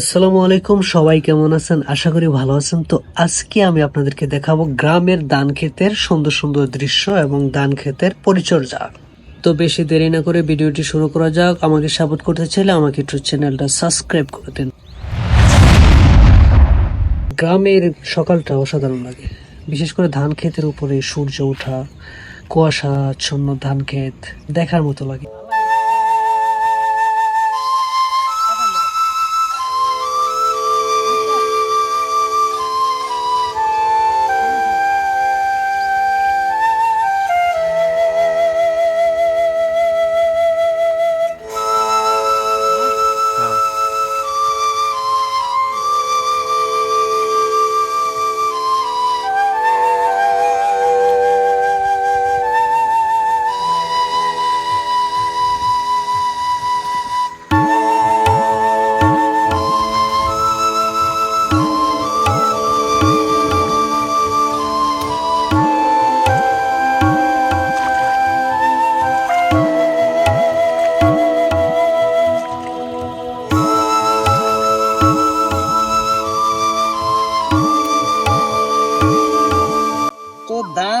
আসসালামু আলাইকুম, সবাই কেমন আছেন? আশা করি ভালো আছেন। তো আজকে আমি আপনাদেরকে দেখাবো গ্রামের ধান ক্ষেতের সুন্দর সুন্দর দৃশ্য এবং ধান ক্ষেতের পরিচর্যা। তো বেশি দেরি না করে ভিডিওটি শুরু করা যাক। আমাকে সাপোর্ট করতে চাইলে আমাকে একটু চ্যানেলটা সাবস্ক্রাইব করে দেন। গ্রামের সকালটা অসাধারণ লাগে। বিশেষ করে ধান ক্ষেতের উপরে সূর্য ওঠা, কুয়াশা, আচ্ছন্ন ধান ক্ষেত দেখার মতো লাগে।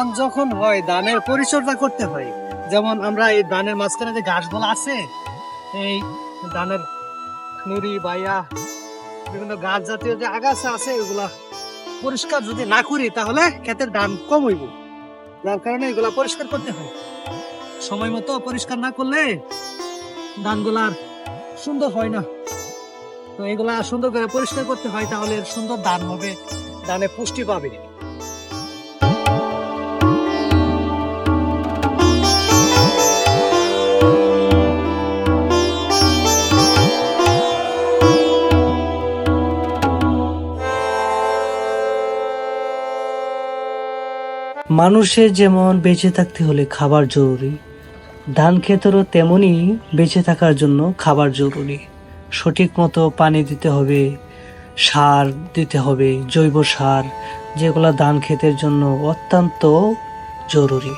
ধান যখন হয় ধানের পরিচর্যা করতে হয়। যেমন আমরা এই ধানের মাঝখানে যে ঘাসগুলো আছে, এই ধানের নুড়ি, বাইয়া, বিভিন্ন গাছ জাতীয় যে আগাছা আছে, এগুলা পরিষ্কার যদি না করি, তাহলে ক্ষেতের ধান কম হইব। যার কারণে এগুলা পরিষ্কার করতে হয়। সময় মতো পরিষ্কার না করলে ধানগুলার সুন্দর হয় না। তো এগুলা সুন্দর করে পরিষ্কার করতে হয়, তাহলে সুন্দর ধান হবে ধানে পুষ্টি পাবে। মানুষের যেমন বেঁচে থাকতে হলে খাবার জরুরি, ধান ক্ষেতেরও তেমনই বেঁচে থাকার জন্য খাবার জরুরি। সঠিক মতো পানি দিতে হবে, সার দিতে হবে, জৈব সার, যেগুলো ধান ক্ষেতের জন্য অত্যন্ত জরুরি।